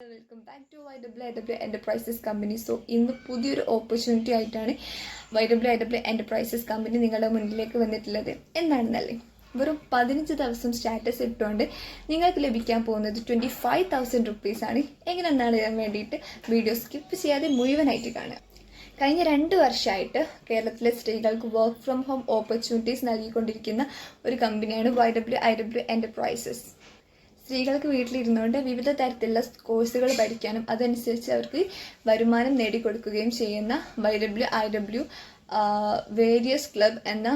Welcome back to Y W I W enterprises company so ഇന്ന് പുതിയൊരു opportunity ആയിട്ടാണ് Y W I W enterprises company നിങ്ങളുടെ മുന്നിലേക്ക് വന്നിട്ടുള്ളത്. എന്താണെന്നല്ലേ? വെറും പതിനഞ്ച് ദിവസം സ്റ്റാറ്റസ് ഇട്ടുകൊണ്ട് നിങ്ങൾക്ക് ലഭിക്കാൻ പോകുന്നത് ട്വന്റി ഫൈവ് തൗസൻഡ് റുപ്പീസാണ് എങ്ങനെയെന്നാണ് അറിയാൻ വേണ്ടിയിട്ട് വീഡിയോ സ്കിപ്പ് ചെയ്യാതെ മുഴുവനായിട്ട് കാണുക. കഴിഞ്ഞ രണ്ട് വർഷമായിട്ട് കേരളത്തിലെ സ്ത്രീകൾക്ക് വർക്ക് ഫ്രം ഹോം ഓപ്പർച്യൂണിറ്റീസ് നൽകിക്കൊണ്ടിരിക്കുന്ന ഒരു കമ്പനിയാണ് Y W I W enterprises സ്ത്രീകൾക്ക് വീട്ടിലിരുന്നുകൊണ്ട് വിവിധ തരത്തിലുള്ള കോഴ്സുകൾ പഠിക്കാനും അതനുസരിച്ച് അവർക്ക് വരുമാനം നേടിക്കൊടുക്കുകയും ചെയ്യുന്ന Y W I W various club എന്ന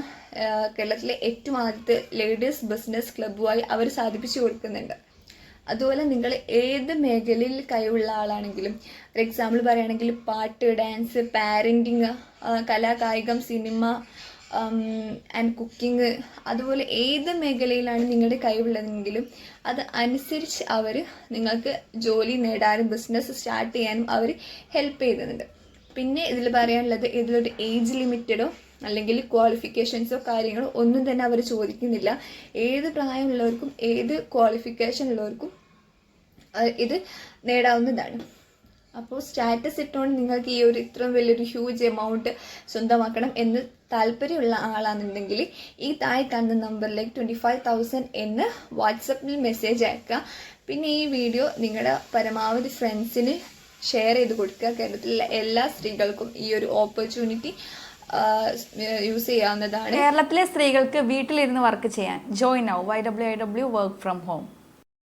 കേരളത്തിലെ ഏറ്റവും ആദ്യത്തെ ലേഡീസ് ബിസിനസ് ക്ലബ്ബുമായി അവർ സാധിപ്പിച്ചു കൊടുക്കുന്നുണ്ട്. അതുപോലെ നിങ്ങൾ ഏത് മേഖലയിൽ കഴിവുള്ള ആളാണെങ്കിലും ഫോർ എക്സാമ്പിൾ പറയുകയാണെങ്കിൽ പാട്ട് ഡാൻസ് പാരന്റിങ് കലാകായികം സിനിമ ആൻഡ് കുക്കിംഗ് അതുപോലെ ഏത് മേഖലയിലാണ് നിങ്ങളുടെ കഴിവുള്ളതെങ്കിലും അത് അനുസരിച്ച് അവർ നിങ്ങൾക്ക് ജോലി നേടാനും ബിസിനസ് സ്റ്റാർട്ട് ചെയ്യാനും അവർ ഹെൽപ്പ് ചെയ്യുന്നുണ്ട്. പിന്നെ ഇതിൽ പറയാനുള്ളത് ഇതിലൊരു ഏജ് ലിമിറ്റഡോ അല്ലെങ്കിൽ ക്വാളിഫിക്കേഷൻസോ കാര്യങ്ങളോ ഒന്നും തന്നെ അവർ ചോദിക്കുന്നില്ല. ഏത് പ്രായമുള്ളവർക്കും ഏത് ക്വാളിഫിക്കേഷൻ ഉള്ളവർക്കും ഇത് നേടാവുന്നതാണ്. അപ്പോൾ സ്റ്റാറ്റസ് ഇട്ടുകൊണ്ട് നിങ്ങൾക്ക് ഈ ഒരു ഇത്രയും വലിയൊരു ഹ്യൂജ് എമൗണ്ട് സ്വന്തമാക്കണം എന്ന് താല്പര്യമുള്ള ആളാണെന്നുണ്ടെങ്കിൽ ഈ താഴെ കാണുന്ന നമ്പറിലേക്ക് ട്വന്റി ഫൈവ് തൗസൻഡ് എന്ന് വാട്സപ്പിൽ മെസ്സേജ് അയക്കുക. പിന്നെ ഈ വീഡിയോ നിങ്ങളുടെ പരമാവധി ഫ്രണ്ട്സിന് ഷെയർ ചെയ്ത് കൊടുക്കുക. കേരളത്തിലെ എല്ലാ സ്ത്രീകൾക്കും ഈ ഒരു ഓപ്പർച്യൂണിറ്റി യൂസ് ചെയ്യാവുന്നതാണ്. കേരളത്തിലെ സ്ത്രീകൾക്ക് വീട്ടിലിരുന്ന് വർക്ക് ചെയ്യാൻ. ജോയിൻ ആവും. Y W I W work from home